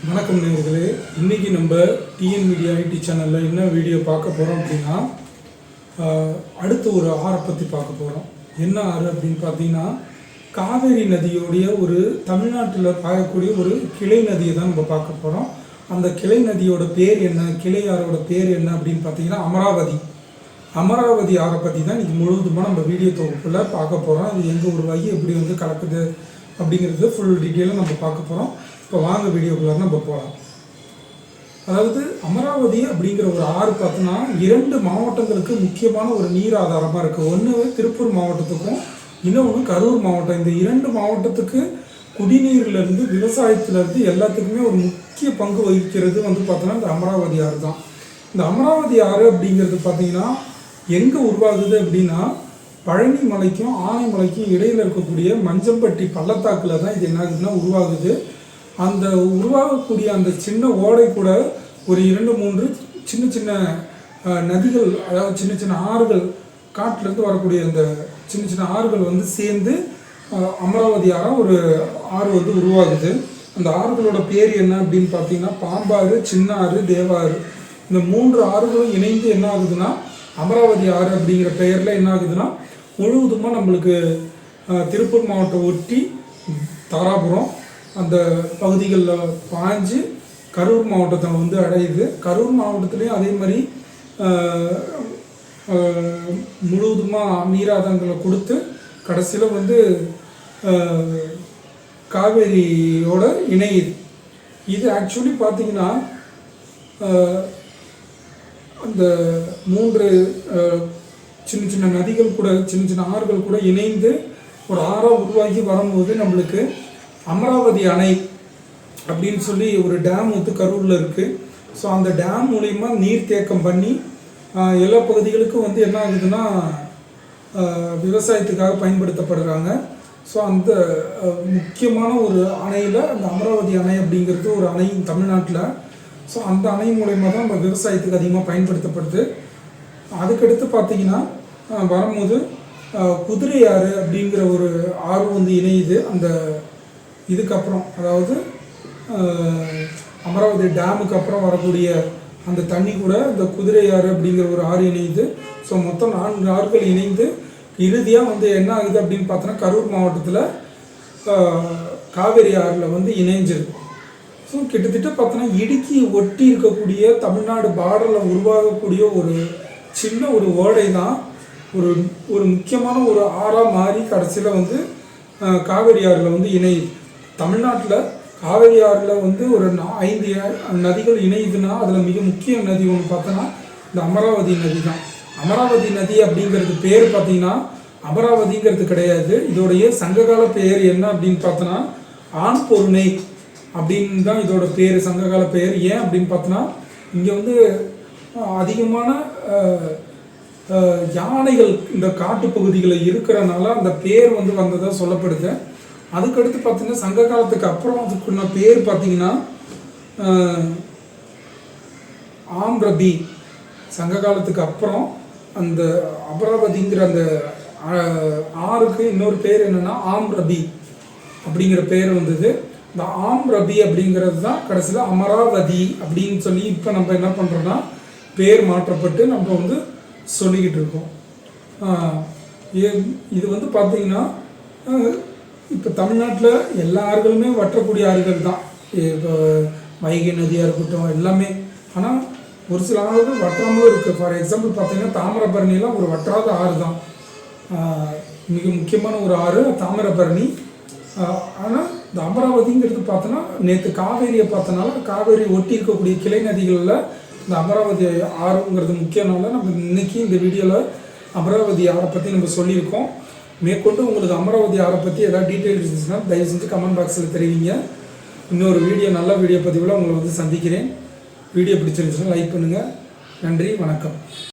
வணக்கம் நேர்களே இன்றைக்கி நம்ம டிஎன் மீடியா ஐடி சேனலில் என்ன வீடியோ பார்க்க போகிறோம் அப்படின்னா அடுத்து ஒரு ஆறை பற்றி பார்க்க போகிறோம் என்ன ஆறு அப்படின்னு பார்த்தீங்கன்னா காவேரி நதியோடைய ஒரு தமிழ்நாட்டில் பாயக்கூடிய ஒரு கிளை நதியை தான் நம்ம பார்க்க போகிறோம் அந்த கிளை நதியோட பேர் என்ன? கிளை ஆறோட பேர் என்ன அப்படின்னு பார்த்தீங்கன்னா அமராவதி. அமராவதி ஆறை பற்றி தான் இன்றைக்கி முழுவதுமாக நம்ம வீடியோ தொகுப்பில் பார்க்க போகிறோம் அது எங்கே உருவாகி எப்படி வந்து கலக்குது அப்படிங்கிறது ஃபுல் டீட்டெயிலாக நம்ம பார்க்க போகிறோம் இப்போ வாங்க வீடியோக்குள்ளே நம்ம போகலாம் அதாவது அமராவதி அப்படிங்கிற ஒரு ஆறு பார்த்தோன்னா இரண்டு மாவட்டங்களுக்கு முக்கியமான ஒரு நீர் ஆதாரமாக இருக்குது ஒன்று திருப்பூர் மாவட்டத்துக்கும் இன்னொன்று கரூர் மாவட்டம். இந்த இரண்டு மாவட்டத்துக்கு குடிநீர்லேருந்து விவசாயத்துலேருந்து எல்லாத்துக்குமே ஒரு முக்கிய பங்கு வகிக்கிறது வந்து பார்த்தோன்னா இந்த அமராவதி ஆறு தான். இந்த அமராவதி ஆறு அப்படிங்கிறது பார்த்தீங்கன்னா எங்கே உருவாகுது அப்படின்னா பழனி மலைக்கும் ஆனைமலைக்கும் இடையில் இருக்கக்கூடிய மஞ்சம்பட்டி பள்ளத்தாக்கில் தான் இது என்ன ஆகுதுன்னா உருவாகுது. அந்த உருவாகக்கூடிய அந்த சின்ன ஓடை கூட ஒரு இரண்டு மூன்று சின்ன சின்ன நதிகள் அதாவது சின்ன சின்ன ஆறுகள் காட்டிலேருந்து வரக்கூடிய அந்த சின்ன சின்ன ஆறுகள் வந்து சேர்ந்து அமராவதி ஆறாக ஒரு ஆறு வந்து உருவாகுது. அந்த ஆறுகளோட பேர் என்ன அப்படின்னு பார்த்தீங்கன்னா பாம்பாறு சின்னாறு தேவாறு. இந்த மூன்று ஆறுகளும் இணைந்து என்ன ஆகுதுன்னா அமராவதி ஆறு அப்படிங்கிற பெயரில் என்ன ஆகுதுன்னா முழுவதுமாக நம்மளுக்கு திருப்பூர் மாவட்டம் ஒட்டி தாராபுரம் அந்த பகுதிகளில் பாய்ஞ்சு கரூர் மாவட்டத்தை வந்து அடையுது. கரூர் மாவட்டத்துலேயும் அதே மாதிரி முழுவதுமாக நீராதங்களை கொடுத்து கடைசியில் வந்து காவேரியோட இணையுது. இது ஆக்சுவலி பார்த்தீங்கன்னா அந்த மூன்று சின்ன சின்ன நதிகள் கூட சின்ன சின்ன ஆறுகள் கூட இணைந்து ஒரு ஆறாக உருவாகி வரும்போது நம்மளுக்கு அமராவதி அணை அப்படின்னு சொல்லி ஒரு டேம் வந்து கரூரில் இருக்குது ஸோ அந்த டேம் மூலிமா நீர் தேக்கம் பண்ணி எல்லா பகுதிகளுக்கும் வந்து என்ன ஆகுதுன்னா விவசாயத்துக்காக பயன்படுத்தப்படுறாங்க. ஸோ அந்த முக்கியமான ஒரு அணையில் அந்த அமராவதி அணை அப்படிங்கிறது ஒரு அணை தமிழ்நாட்டில். ஸோ அந்த அணை மூலயமா தான் நம்ம விவசாயத்துக்கு அதிகமாக பயன்படுத்தப்படுது. அதுக்கடுத்து பார்த்தீங்கன்னா வரும்போது குதிரை ஆறு அப்படிங்கிற ஒரு ஆறு வந்து இணையுது. அந்த இதுக்கப்புறம் அதாவது அமராவதி டேமுக்கு அப்புறம் வரக்கூடிய அந்த தண்ணி கூட இந்த குதிரை ஆறு அப்படிங்கிற ஒரு ஆறு இணைந்து ஸோ மொத்தம் நான்கு ஆறுகள் இணைந்து இறுதியாக வந்து என்ன ஆகுது அப்படின்னு பார்த்தோன்னா கரூர் மாவட்டத்தில் காவேரி ஆறில் வந்து இணைஞ்சிருக்கு. ஸோ கிட்டத்தட்ட பார்த்தோன்னா இடுக்கி ஒட்டி இருக்கக்கூடிய தமிழ்நாடு பார்டரில் உருவாகக்கூடிய ஒரு சின்ன ஒரு ஓடை தான் ஒரு ஒரு முக்கியமான ஒரு ஆறாக மாறி கடைசியில் வந்து காவேரி ஆறில் வந்து இணையுது. தமிழ்நாட்டில் காவேரி ஆறில் வந்து ஒரு நா- ஐந்து நதிகள் இணையுதுன்னா அதில் மிக முக்கிய நதி ஒன்று பார்த்தோன்னா இந்த அமராவதி நதி தான் அமராவதி நதி அப்படிங்கிறது பேர் பார்த்தீங்கன்னா அமராவதிங்கிறது கிடையாது. இதோடைய சங்ககால பெயர் என்ன அப்படின்னு பார்த்தோன்னா ஆண் பொருணை அப்படின்னு தான் இதோட பேர் சங்ககால பெயர். ஏன் அப்படின்னு பார்த்தோன்னா இங்கே வந்து அதிகமான யானைகள் இந்த காட்டுப்பகுதிகளில் இருக்கிறனால அந்த பேர் வந்து வந்ததாக சொல்லப்படுது. அதுக்கடுத்து பார்த்தீங்கன்னா சங்க காலத்துக்கு அப்புறம் அதுக்குள்ள பேர் பார்த்தீங்கன்னா ஆம்ரபி சங்க காலத்துக்கு அப்புறம் அந்த அபராபதிங்கிற அந்த ஆறுக்கு இன்னொரு பேர் ஆம் ஆம்ரபி அப்படிங்கிற பேர் வந்தது. இந்த ஆம் ரபி அப்படிங்கிறது தான் கடைசியில் அமராவதி அப்படின்னு சொல்லி இப்போ நம்ம என்ன பண்ணுறோன்னா பேர் மாற்றப்பட்டு நம்ம வந்து சொல்லிக்கிட்டு இருக்கோம். இது வந்து பார்த்திங்கன்னா இப்போ தமிழ்நாட்டில் எல்லா ஆறுகளுமே வற்றக்கூடிய ஆறுகள் தான். இப்போ வைகை நதியாக இருக்கட்டும் எல்லாமே. ஆனால் ஒரு சில ஆறுகள் வற்றாமலும் இருக்குது ஃபார் எக்ஸாம்பிள் பார்த்தீங்கன்னா தாமிரபரணிலாம் ஒரு வற்றாத ஆறு தான். மிக முக்கியமான ஒரு ஆறு தாமிரபரணி. ஆனால் இந்த அமராவதிங்கிறது பார்த்தோன்னா நேற்று காவேரியை பார்த்தனால காவேரி ஒட்டி இருக்கக்கூடிய கிளை நதிகளில் இந்த அமராவதி ஆறுங்கிறது முக்கியனால நம்ம இன்னைக்கு இந்த வீடியோவில் அமராவதி ஆறை பற்றி நம்ம சொல்லியிருக்கோம். மேற்கொண்டு உங்களுக்கு அமராவதி ஆரை பற்றி ஏதாவது டீட்டெயில்ஸ் இருந்துச்சுன்னா தயவு செஞ்சு கமெண்ட் பாக்ஸில் தெரிவிங்க. இன்னொரு வீடியோ நல்ல வீடியோ பதிவில் உங்களை வந்து சந்திக்கிறேன். வீடியோ பிடிச்சிருந்துச்சுன்னா லைக் பண்ணுங்கள் நன்றி வணக்கம்.